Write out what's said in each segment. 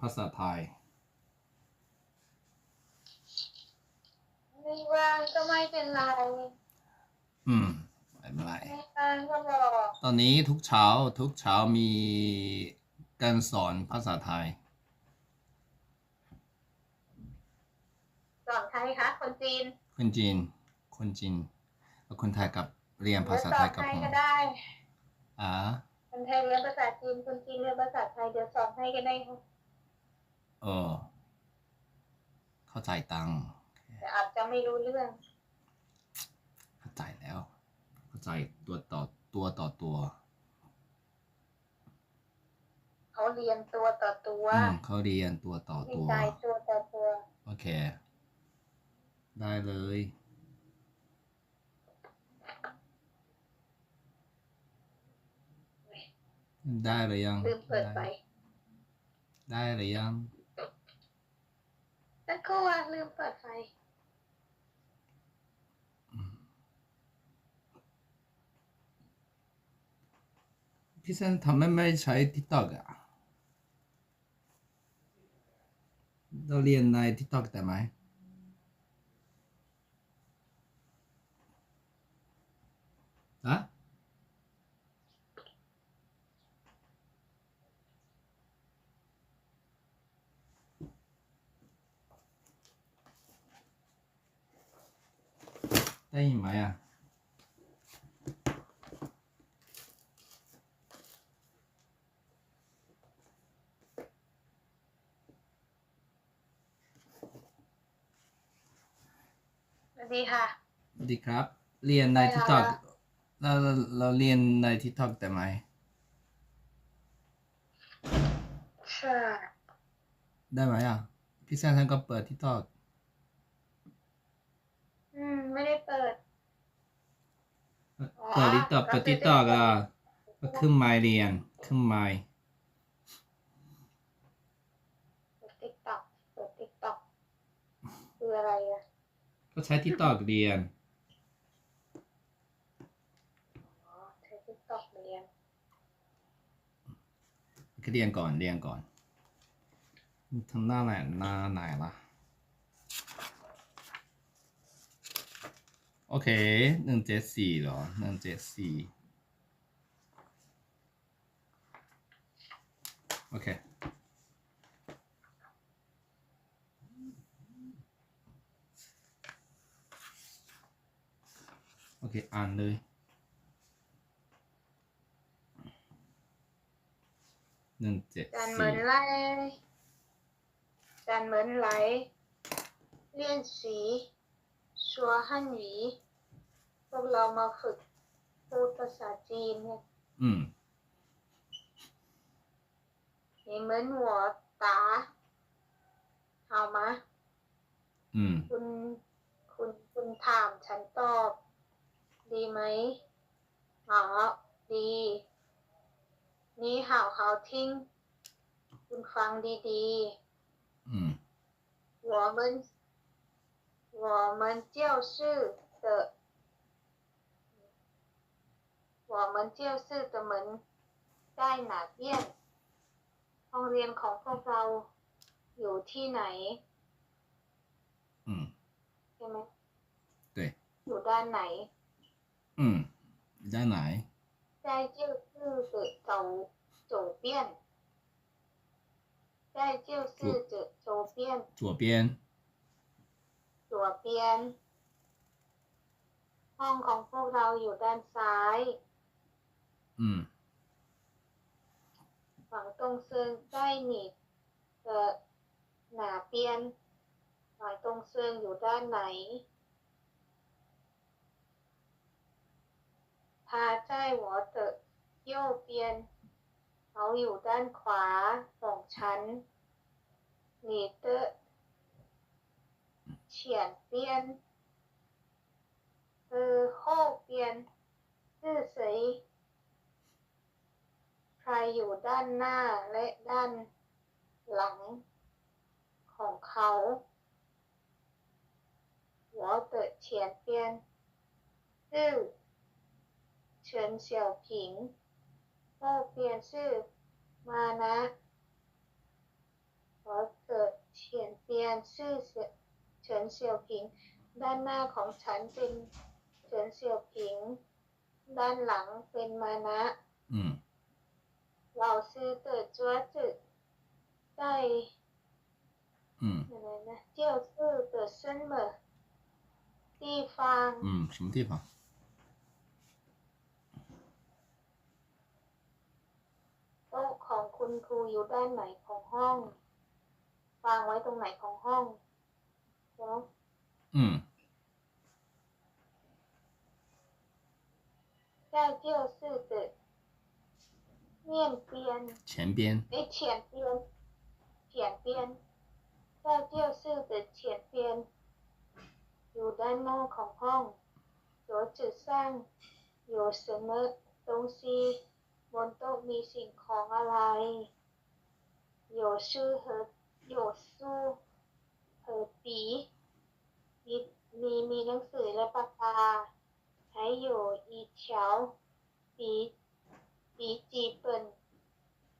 ภาษาไทย ไม่ว่างก็ไม่เป็นไรอืมไม่เป็นไร ไม่ว่างก็บอกตอนนี้ทุกเช้าทุกเช้ามีการสอนภาษาไทย สอนใครคะคนจีนคนจีน คนจีน แล้วคนไทยกับเรียนภาษาไทยกับเดี๋วสอนผให้มก็ได้อ่าคนไทยเรียนภาษาจีนคนจีนเรียนภาษาไทยเดี๋ยวสอนให้ก็ได้ค่ะ เออ เข้าใจตังค์แต่อาจจะไม่รู้เรื่อง เข้าใจแล้ว เข้าใจตัวต่อตัวต่อตัวเขาเรียนตัวต่อตัวอืมเขาเรียนตัวต่อไม่ตัวใช่ตัวต่อตัว โอเค ได้เลย ได้เลยยังลืมเปิดไฟ ได้เลยยังสั ก็ว่าลืมเปิดไฟ พี่เซนทำไมไม่ใช้ TikTok อะเราเรียนใน TikTok ได้ไหมอะ ได้ยินไหมอะสวัสดีค่ะ สวัสดีครับ เรียนในได้ TikTok ค่ะเราเราเราเรียนใน TikTok ได้ไหมใช่ได้ไหมอะพี่แซนท่านก็เปิด TikTok อืม ไม่ได้เปิด เปิด TikTok เปิด TikTok อะก็ขึ้นไมค์เรียนขึ้นไมค์เปิดติ๊กต็อกเปิดติ๊กต็อกคืออะไรอะก็ใช้ TikTok เรียนอ๋อใช้ติ๊กต็อกเรียนก็เรียนก่อนเรียนก่อนทำหน้าไหนหน้าไหนล่ะ โอเคหนึ่งเจ็ดสี่หรอหนึ่งเจ็ดสี่โอเคโอเค อ่านเลยหนึ่งเจ็ดจานเหมือนไล่จานเหมือนไหล เลี่ยนสี ชัวฮั่นหวีพวกเรามาฝึกพูดภาษาจีนเนี่ย อืม 你们我答好吗 อืม คุณคุณคุณถามฉันตอบ ดีไหมอ๋อดี นี่好好听คุณฟังดี อืม ๆ我们 我们教室的我们教室的门在哪边ห้องเรียนของพวกเราอยู่ที่ไหน อืม ใช่ไหม 对 อยู่ด้านไหน อืมด้านไหน 在就是的走走遍，在就是的走遍左边 左边ห้องของพวกเราอยู่ด้านซ้าย อืมฝั่งตรงเซิงใกล้หนีเออหนาเปียนฝั่งตรงเซิงอยู่ด้านไหนพาใจหัวเตอะโยเปียนเขาอยู่ด้านขวาของฉันหนีเตอะ เฉียนเปียนเออโคเปียนซื่อเสย ใครอยู่ด้านหน้าและด้านหลังของเขา我的前边是陈小平后边是มานะ นชื่อเสี่ยเ ฉินเสี่ยวผิง ด้านหน้าของฉันเป็นเฉินเสี่ยวผิง ด้านหลังเป็นมานะ อืม เราซื้อเติดจัวจืดได้ อืม อะไรนะเจียวซื่อเติดเส้นเหมอ地方 อืม什么地方 โต๊ะของคุณครูอยู่ด้านไหนของห้อง วางไว้ตรงไหนของห้อง เนาะ อืม 在就是的面边，前边诶，前边，前边，在就是的前边，อยู่ด้านหน้าของห้อง桌子上有什么东西บนโต๊ะมีสิ่งของอะไร有书和 还有一条笔笔记本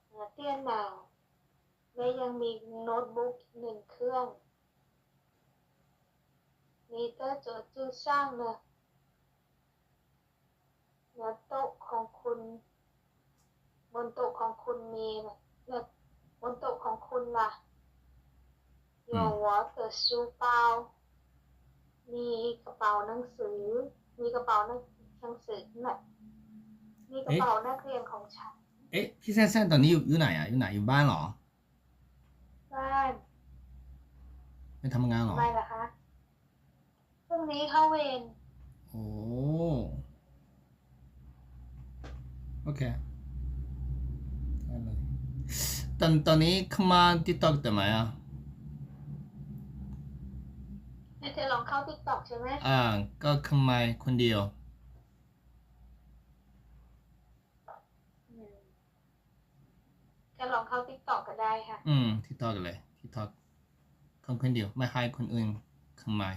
เอ่อเตี้ยนหนาวและยังมีโน้ตบุ๊กหนึ่งเครื่องมีเตอร์จดจื้อช่างเนอะแล้วโต๊ะของคุณ บนโต๊ะของคุณมีนะแล้วบนโต๊ะของคุณล่ะ有我的书包 มีกระเป๋าหนังสือ มีกระเป๋าหนังหนังสือน่ะมีกระเป๋านักเรียนของฉัน เอ๊ะพี่แซ่แซ่ตอนนี้อยู่อยู่ไหนอะอยู่ไหนอยู่บ้านเหรอบ้านไม่ทำงานเหรอทำไมล่ะคะพรุ่งนี้เข้าเวรโอ้โอเคได้เลยตอนตอนนี้เข้ามาติ๊กต็อกได้ไหมอะ ให้เธอลองเข้าติ๊กต็อกใช่ไหมอ่า ก็เข้ามาคนเดียวอืมจะลองเข้าติ๊กต็อกก็ได้ค่ะ อืมติ๊กต็อกเลยติ๊กต็อกคนคนเดียว ไม่ให้คนอื่นเข้ามา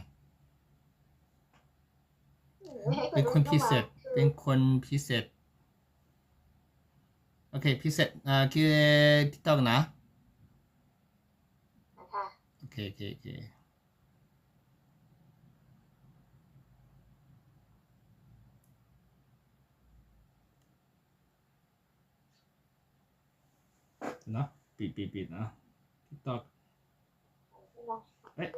ไม่ให้เป็นคนพิเศษข้ามาเป็นคนพิเศษ โอเค พิเศษ อ่า คือติ๊กต็อกนะ นะคะ โอเค โอเคโอเค นะปิดปิดปิดนะทิกตอกเอ๊ะ